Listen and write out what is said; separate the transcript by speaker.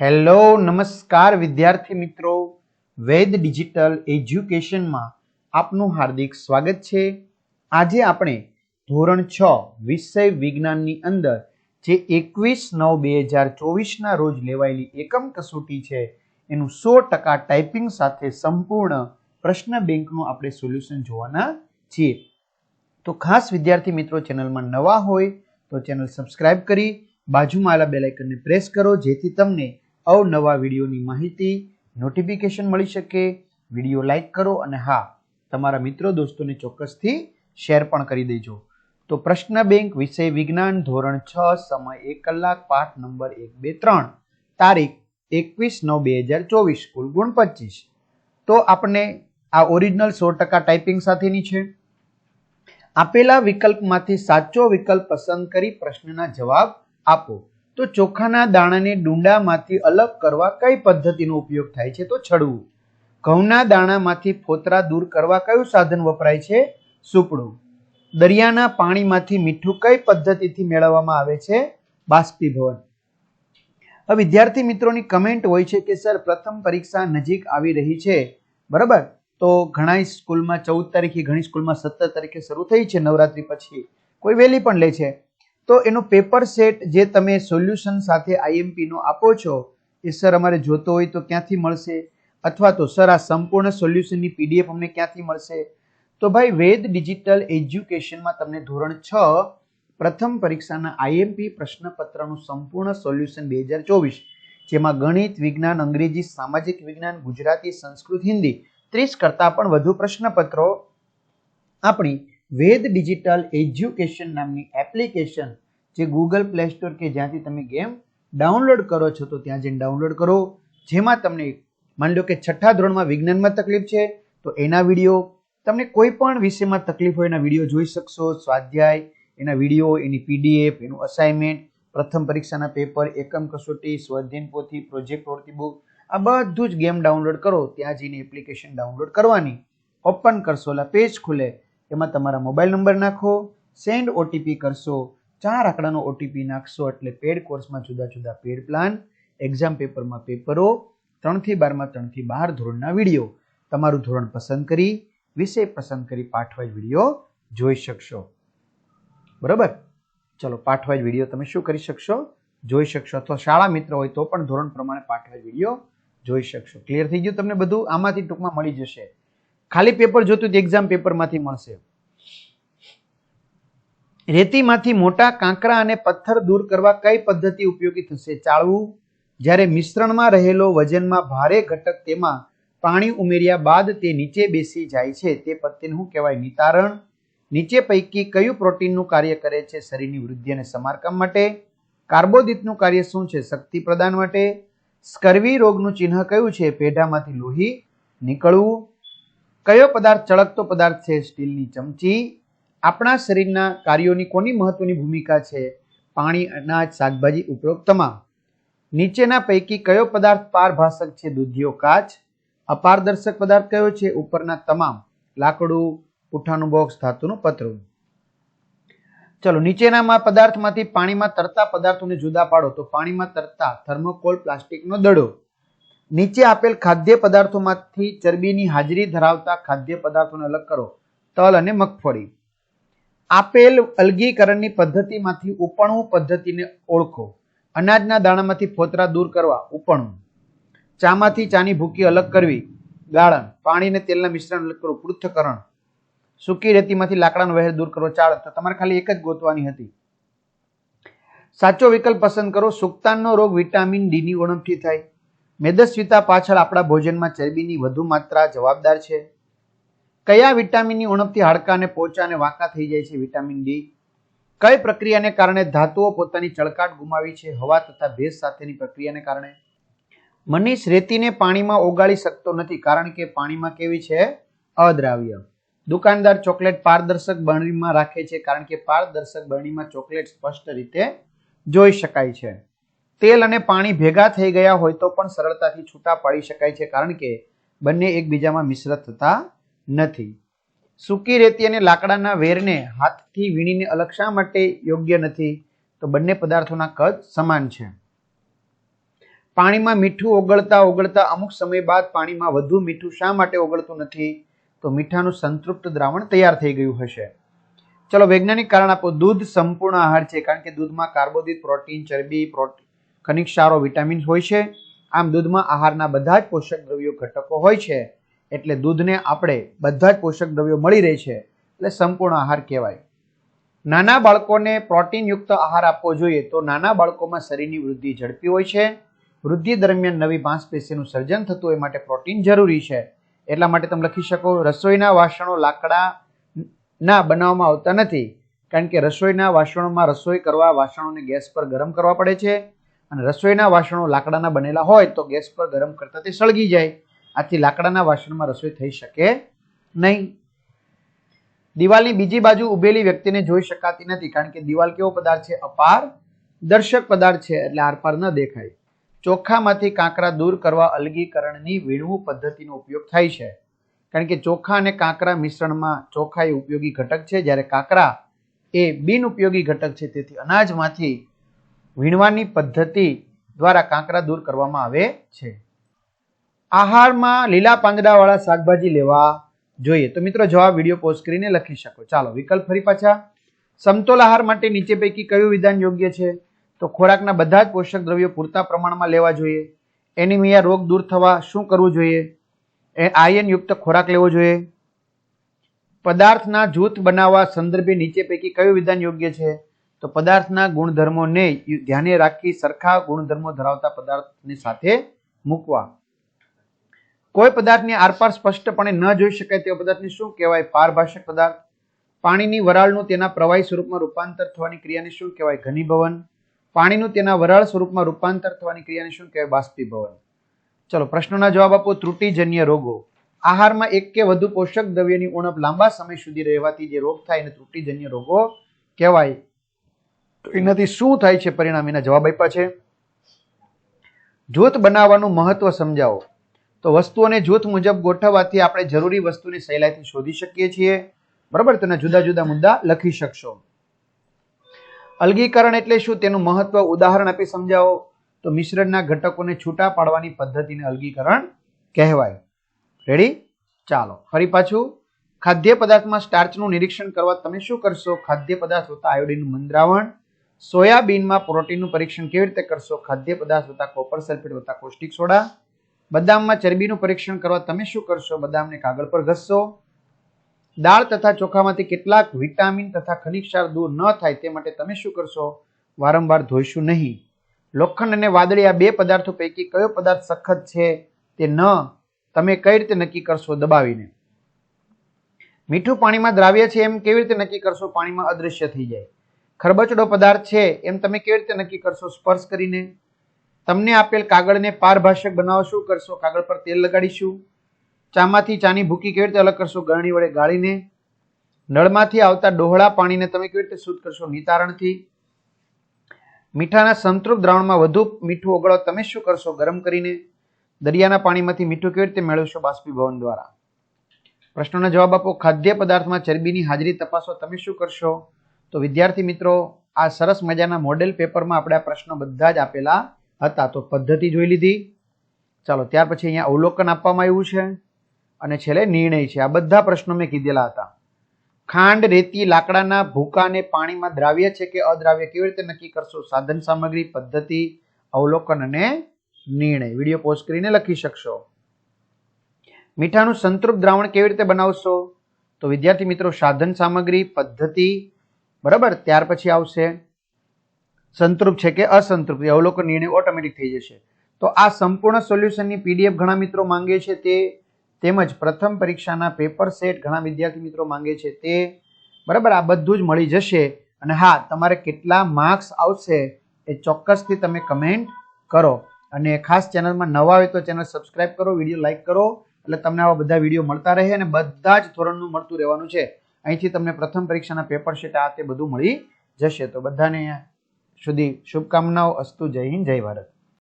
Speaker 1: Hello, નમસ્કાર વિદ્યાર્થી મિત્રો. વેદ ડિજિટલ એજ્યુકેશનમાં આપનું હાર્દિક સ્વાગત છે. આજે આપણે ધોરણ છ, વિષય વિજ્ઞાનની અંદર, જે એકવીસ નવ બે હજાર ચોવીસના રોજ લેવાયેલી એકમ કસોટી છે, એનું સો ટકા ટાઈપિંગ સાથે સંપૂર્ણ પ્રશ્ન બેંકનું આપણે સોલ્યુશન જોવાના છીએ. તો ખાસ વિદ્યાર્થી મિત્રો, ચેનલમાં નવા હોય તો ચેનલ સબસ્ક્રાઇબ કરી, બાજુમાં આવેલા બેલાઇકનને પ્રેસ કરો, જેથી તમને અવનવા વિડીયોની માહિતી નોટિફિકેશન મળી શકે, વીડિયો લાઈક કરો અને હા, તમારા મિત્રો દોસ્તોને ચોક્કસથી શેર પણ કરી દેજો. તો પ્રશ્ન બેંક વિષય વિજ્ઞાન ધોરણ છ, સમય એક કલાક, પાઠ નંબર એક, બે, ત્રણ, તારીખ એકવીસ નવ, બે હજાર ચોવીસ, કુલ ગુણ પચીસ. તો આપણે આ ઓરિજિનલ સો ટકા ટાઈપિંગ સાથેની છે. આપેલા વિકલ્પમાંથી સાચો વિકલ્પ પસંદ કરી પ્રશ્નના જવાબ આપો. તો ચોખાના દાણાને ડુંડામાંથી અલગ કરવા કઈ પદ્ધતિનો ઉપયોગ થાય છે? તો છડવું. ઘઉંના દાણામાંથી ફોતરા દૂર કરવા કયું સાધન વપરાય છે? સુપડું. દરિયાના પાણીમાંથી મીઠું કઈ પદ્ધતિથી મેળવવામાં આવે છે? બાષ્પીભવન. હવે વિદ્યાર્થી મિત્રોની કમેન્ટ હોય છે કે, સર, પ્રથમ પરીક્ષા નજીક આવી રહી છે. બરાબર? તો ઘણા સ્કૂલમાં ચૌદ તારીખે, ઘણી સ્કૂલમાં સત્તર તારીખે શરૂ થઈ છે નવરાત્રી પછી. કોઈ વહેલી પણ લે છે. તો એનો પેપર સેટ જે તમે સોલ્યુશન સાથે આઈએમપીનો આપો છો, એ સર અમારે જોતો હોય તો ક્યાંથી મળશે? અથવા તો સર આ સંપૂર્ણ સોલ્યુશનની પીડીએફ અમને ક્યાંથી મળશે? તો ભાઈ, વેદ ડિજિટલ એજ્યુકેશનમાં તમને ધોરણ છ, પ્રથમ પરીક્ષાના આઈએમપી પ્રશ્નપત્રનું સંપૂર્ણ સોલ્યુશન બે હજાર ચોવીસ, જેમાં ગણિત, વિજ્ઞાન, અંગ્રેજી, સામાજિક વિજ્ઞાન, ગુજરાતી, સંસ્કૃત, હિન્દી, ત્રીસ કરતાં પણ વધુ પ્રશ્નપત્રો આપણી વેદ ડિજિટલ એજ્યુકેશન નામની એપ્લિકેશન જે ગૂગલ પ્લે સ્ટોર કે જ્યાંથી તમે ગેમ ડાઉનલોડ કરો છો, તો ત્યાં જઈને ડાઉનલોડ કરો. જેમાં તમને માની લો કે છઠ્ઠા ધોરણમાં વિજ્ઞાનમાં તકલીફ છે, તો એના વીડિયો તમને કોઈ પણ વિષયમાં તકલીફ હોય એના વીડિયો જોઈ શકશો. સ્વાધ્યાય, એના વીડિયો, એની પીડીએફ, એનું અસાઇનમેન્ટ પ્રથમ પરીક્ષાના પેપર એકમ કસોટી, સ્વાધ્યાયન પોથી પ્રોજેક્ટ પ્રવૃત્તિ બુક આ બધું જ ગેમ ડાઉનલોડ કરો. ત્યાં જઈને એપ્લિકેશન ડાઉનલોડ કરવાની. ઓપન કરશો એટલે પેજ ખુલે. એમાં તમારા મોબાઈલ નંબર નાખો સેન્ડ ઓટીપી કરશો, ચાર આંકડાનો ઓટીપી નાખશો એટલે પેડ કોર્સમાં જુદા જુદા પેડ પ્લાન એક્ઝામ પેપરમાં પેપરો ત્રણથી બારમાં ત્રણથી બાર ધોરણના વીડિયો તમારું ધોરણ પસંદ કરી, વિષય પસંદ કરી પાઠવાઈ વીડિયો જોઈ શકશો. બરાબર? ચલો પાઠવાઈ વીડિયો તમે શું કરી શકશો? જોઈ શકશો. અથવા શાળા મિત્ર હોય તો પણ ધોરણ પ્રમાણે પાઠવાઈ વીડિયો જોઈ શકશો. ક્લિયર થઈ ગયું તમને બધું? આમાંથી ટૂંકમાં મળી જશે. ખાલી પેપર જોતું તો એક્ઝામ પેપરમાંથી મળશે. રેતીમાંથી મોટા કાંકરા અને પથ્થર દૂર કરવા કઈ પદ્ધતિ ઉપયોગી થશે? ચાળવું. જ્યારે મિશ્રણમાં રહેલો વજનમાં ભારે ઘટક તેમાં પાણી ઉમેર્યા બાદ તે નીચે બેસી જાય છે. તે પદ્ધતિને શું કહેવાય? નિતારણ. નીચે પૈકી કયું પ્રોટીનનું કાર્ય કરે છે? શરીરની વૃદ્ધિ અને સમારકામ માટે. કાર્બોદિતનું કાર્ય શું છે? શક્તિ પ્રદાન માટે. સ્કર્વી રોગનું ચિહ્ન કયું છે? પેઢામાંથી લોહી નીકળવું. કયો પદાર્થ ચળકતો પદાર્થ છે સ્ટીલની ચમચી? આપણા શરીરના કાર્યોની કોની મહત્વની ભૂમિકા છે? પાણી, અનાજ, શાકભાજી ઉપયોગ તમામ. નીચેના પૈકી કયો પદાર્થ પારભાષક છે? દૂધિયો, કાચ. અપારદર્શક પદાર્થ કયો છે? ઉપરના તમામ. લાકડું, પુઠ્ઠાનું બોક્સ, ધાતુનું પતરું. ચલો, નીચેનામાં પદાર્થમાંથી પાણીમાં તરતા પદાર્થોને જુદા પાડો. તો પાણીમાં તરતા થર્મોકોલ, પ્લાસ્ટિકનો દડો. નીચે આપેલ ખાદ્ય પદાર્થોમાંથી ચરબીની હાજરી ધરાવતા ખાદ્ય પદાર્થોને અલગ કરો. તલ અને મગફળી. આપેલ અલગીકરણની પદ્ધતિમાંથી ઉપણવું પદ્ધતિને ઓળખો. અનાજના દાણામાંથી ફોતરા દૂર કરવા, ઉપણવું. ચામાંથી ચાની ભૂકી અલગ કરવી. ગાળણ, પાણી અને તેલના મિશ્રણ અલગ કરવું પૃથ્થકરણ. સૂકી રેતીમાંથી લાકડાનો વહેર દૂર કરવો ચાળ. તો તમારે ખાલી એક જ ગોતવાની હતી. સાચો વિકલ્પ પસંદ કરો. સુક્તાનનો રોગ વિટામિન ડી ની ઉણપથી થાય. મેદસ્વીતા પાછળ આપણા ભોજનમાં ચરબીની વધુ માત્રા જવાબદાર છે. કયા વિટામિનની ઉણપથી હાડકા અને પોચા અને વાંકા થઈ જાય છે વિટામિન ડી? કઈ પ્રક્રિયાને કારણે ધાતુઓ પોતાની ચળકાટ ગુમાવી છે? હવા તથા ભેજ સાથેની પ્રક્રિયાને કારણે? મનીષ રેતીને પાણીમાં ઓગાળી શકતો નથી કારણ કે પાણીમાં કેવી છે? અદ્રાવ્ય. દુકાનદાર ચોકલેટ પારદર્શક બરણીમાં રાખે છે કારણ કે પારદર્શક બરણીમાં ચોકલેટ સ્પષ્ટ રીતે જોઈ શકાય છે. તેલ અને પાણી ભેગા થઈ ગયા હોય તો પણ સરળતાથી છૂટા પાડી શકાય છે, કારણ કે બંને એકબીજામાં મિશ્ર થતા નથી. સૂકી રેતી અને લાકડાના વેરને હાથથી વીણીને અલગ શા માટે યોગ્ય નથી? તો બંને પદાર્થોના કદ સમાન છે. પાણીમાં મીઠું ઓગળતા ઓગળતા અમુક સમય બાદ પાણીમાં વધુ મીઠું શા માટે ઓગળતું નથી? તો મીઠાનું સંતૃપ્ત દ્રાવણ તૈયાર થઈ ગયું હશે. ચલો વૈજ્ઞાનિક કારણ આપો, દૂધ સંપૂર્ણ આહાર છે, કારણ કે દૂધમાં કાર્બોદિત પ્રોટીન, ચરબી પ્રોટીન ખનિજ ક્ષારો, વિટામિન્સ હોય છે. આમ દૂધમાં આહારના બધા જ પોષક દ્રવ્યો ઘટકો હોય છે. એટલે દૂધને આપણે બધા જ પોષક દ્રવ્યો મળી રહે છે. એટલે સંપૂર્ણ આહાર કહેવાય. નાના બાળકોને પ્રોટીનયુક્ત આહાર આપવો જોઈએ તો નાના બાળકોમાં શરીરની વૃદ્ધિ ઝડપી હોય છે. વૃદ્ધિ દરમિયાન નવી માંસપેશીનું સર્જન થતું હોય માટે પ્રોટીન જરૂરી છે. એટલા માટે તમે લખી શકો, રસોઈના વાસણો લાકડા ના બનાવવામાં આવતા નથી. કારણ કે રસોઈના વાસણોમાં રસોઈ કરવા, વાસણોને ગેસ પર ગરમ કરવા પડે છે. અને રસોઈના વાસણો લાકડાના બનેલા હોય તો ગેસ પર ગરમ કરતા તે સળગી જાય. આથી લાકડાના વાસણમાં રસોઈ થઈ શકે નહીં. દિવાલની બીજી બાજુ ઉભેલી વ્યક્તિને જોઈ શકાતી નથી કારણ કે દિવાલ કેવો પદાર્થ છે? અપાર દર્શક પદાર્થ છે એટલે આરપાર ન દેખાય. ચોખામાંથી કાંકરા દૂર કરવા અલગીકરણની વીણવું પદ્ધતિનો ઉપયોગ થાય છે. કારણ કે ચોખા અને કાંકરા મિશ્રણમાં ચોખા એ ઉપયોગી ઘટક છે. જ્યારે કાંકરા એ બિન ઉપયોગી ઘટક છે, તેથી અનાજમાંથી વીણવાની પદ્ધતિ દ્વારા કાંકરા દૂર કરવામાં આવે છે. આહારમાં લીલા પાંદડાવાળા શાકભાજી લેવા જોઈએ. તો મિત્રો જવાબ વીડિયો પોસ્ટ કરીને લખી શકો. ચાલો, વિકલ્પ ફરી પાછા. સમતોલ આહાર માટે નીચે પૈકી કયું વિધાન યોગ્ય છે? તો ખોરાકના બધા જ પોષક દ્રવ્યો પૂરતા પ્રમાણમાં લેવા જોઈએ. એનિમિયા રોગ દૂર થવા શું કરવું જોઈએ? એ આયનયુક્ત ખોરાક લેવો જોઈએ. પદાર્થના જૂથ બનાવવા સંદર્ભે નીચે પૈકી કયું વિધાન યોગ્ય છે? તો પદાર્થના ગુણધર્મોને ધ્યાને રાખી સરખા ગુણધર્મો ધરાવતા પદાર્થની સાથે મૂકવા. કોઈ પદાર્થની આરપાર સ્પષ્ટપણે ન જોઈ શકાય તેવા પદાર્થને શું કહેવાય? પારભાષક પદાર્થ. પાણીની વરાળનું તેના પ્રવાહી સ્વરૂપમાં રૂપાંતર થવાની ક્રિયાને શું કહેવાય? ઘનીભવન. પાણીનું તેના વરાળ સ્વરૂપમાં રૂપાંતર થવાની ક્રિયાને શું કહેવાય? બાષ્પીભવન. ચલો, પ્રશ્નોના જવાબ આપો. ત્રુટિજન્ય રોગો. આહારમાં એક કે વધુ પોષક દ્રવ્યની ઉણપ લાંબા સમય સુધી રહેવાથી જે રોગ થાય એને ત્રુટિજન્ય રોગો કહેવાય. તો એનાથી શું થાય છે પરિણામ? એના જવાબ આપ્યા છે. જૂથ બનાવવાનું મહત્વ સમજાવો. તો વસ્તુઓને જૂથ મુજબ ગોઠવવાથી આપણે જરૂરી વસ્તુની સહેલાઈથી શોધી શકીએ છીએ. બરાબર? તેના જુદા જુદા મુદ્દા લખી શકશો. અલગીકરણ એટલે શું? તેનું મહત્વ ઉદાહરણ આપી સમજાવો. તો મિશ્રણના ઘટકોને છૂટા પાડવાની પદ્ધતિને અલગીકરણ કહેવાય. રેડી ચાલો. ફરી પાછું. ખાદ્ય પદાર્થમાં સ્ટાર્ચનું નિરીક્ષણ કરવા તમે શું કરશો? ખાદ્ય પદાર્થ હોતા આયોડિનનું મંદ્રાવણ. સોયાબીનમાં પ્રોટીનનું પરીક્ષણ કેવી રીતે કરશો? ખાદ્ય પદાર્થ હોતા કોપર સલ્ફેટ હોતા કોસ્ટિક સોડા. બદામમાં ચરબીનું પરીક્ષણ કરવા તમે શું કરશો? બદામને કાગળ પર ઘસશો. દાળ તથા ચોખામાંથી કેટલાક વિટામિન તથા ખનિજ ક્ષાર દૂર ન થાય તે માટે તમે શું કરશો? વારંવાર ધોઈશું નહીં. લોખંડ અને વાદળી આ બે પદાર્થો પૈકી કયો પદાર્થ સખત છે તે ન તમે કઈ રીતે નક્કી કરશો દબાવીને? મીઠું પાણીમાં દ્રાવ્ય છે એમ કેવી રીતે નક્કી કરશો? પાણીમાં અદૃશ્ય થઈ જાય. ખરબચડો પદાર્થ છે, એમ તમે કેવી રીતે નક્કી કરશો? સ્પર્શ કરીને. તમને આપેલ કાગળને પારભાષક બનાવો શું કરશો કાગળ પર તેલ લગાડીશું. ચામાંથી ચાની ભૂકી કેવી રીતે અલગ કરશો? ગરણી વડે ગાળીને. નળમાંથી આવતા ડોહળા પાણીને તમે કેવી રીતે શુદ્ધ કરશો? નિતારણથી. મીઠાના સંતૃપ્ત દ્રાવણમાં વધુ મીઠું ઓગળો, તમે શું કરશો? ગરમ કરીને. દરિયાના પાણીમાંથી મીઠું કેવી રીતે મેળવશો? બાષ્પીભવન દ્વારા. પ્રશ્નોના જવાબ આપો. ખાદ્ય પદાર્થમાં ચરબીની હાજરી તપાસો. તમે શું કરશો? તો વિદ્યાર્થી મિત્રો, આ સરસ મજાના મોડેલ પેપરમાં આપણે આ પ્રશ્નો બધા જ આપેલા હતા. તો પદ્ધતિ જોઈ લીધી. ચાલો, ત્યાર પછી અહીંયા અવલોકન આપવામાં આવ્યું છે અને છેલ્લે નિર્ણય છે. આ બધા પ્રશ્નો મેં કીધેલા હતા. ખાંડ, રેતી, લાકડાના ભૂકાને પાણીમાં દ્રાવ્ય છે કે અદ્રાવ્ય કેવી રીતે નક્કી કરશો? સાધન સામગ્રી, પદ્ધતિ, અવલોકન અને નિર્ણય. વીડિયો પોસ્ટ કરીને લખી શકશો. મીઠાનું સંતૃપ્ત દ્રાવણ કેવી રીતે બનાવશો? તો વિદ્યાર્થી મિત્રો, સાધન સામગ્રી, પદ્ધતિ બરાબર? ત્યાર પછી આવશે સંતૃપ્ત છે કે અસંતૃપ્ત. અવલોકન નિર્ણય ઓટોમેટિક થઈ જશે. તો આ સંપૂર્ણ સોલ્યુશનની પીડીએફ ઘણા મિત્રો માંગે છે તે તેમજ પ્રથમ પરીક્ષાના પેપર સેટ ઘણા વિદ્યાર્થી મિત્રો માંગે છે તે બરાબર આ બધું જ મળી જશે. અને હા, તમારે કેટલા માર્ક્સ આવશે એ ચોક્કસથી તમે કમેન્ટ કરો. અને ખાસ ચેનલમાં નવા હોય તો ચેનલ સબસ્ક્રાઇબ કરો, વીડિયો લાઇક કરો. એટલે તમને આવા બધા વીડિયો મળતા રહે અને બધા જ ધોરણનું મળતું રહેવાનું છે. અહીંથી તમને પ્રથમ પરીક્ષાના પેપર શીટ આ તે બધું મળી જશે. તો બધાને સુધી શુભકામનાઓ. અસ્તુ જય હિન્દ, જય ભારત.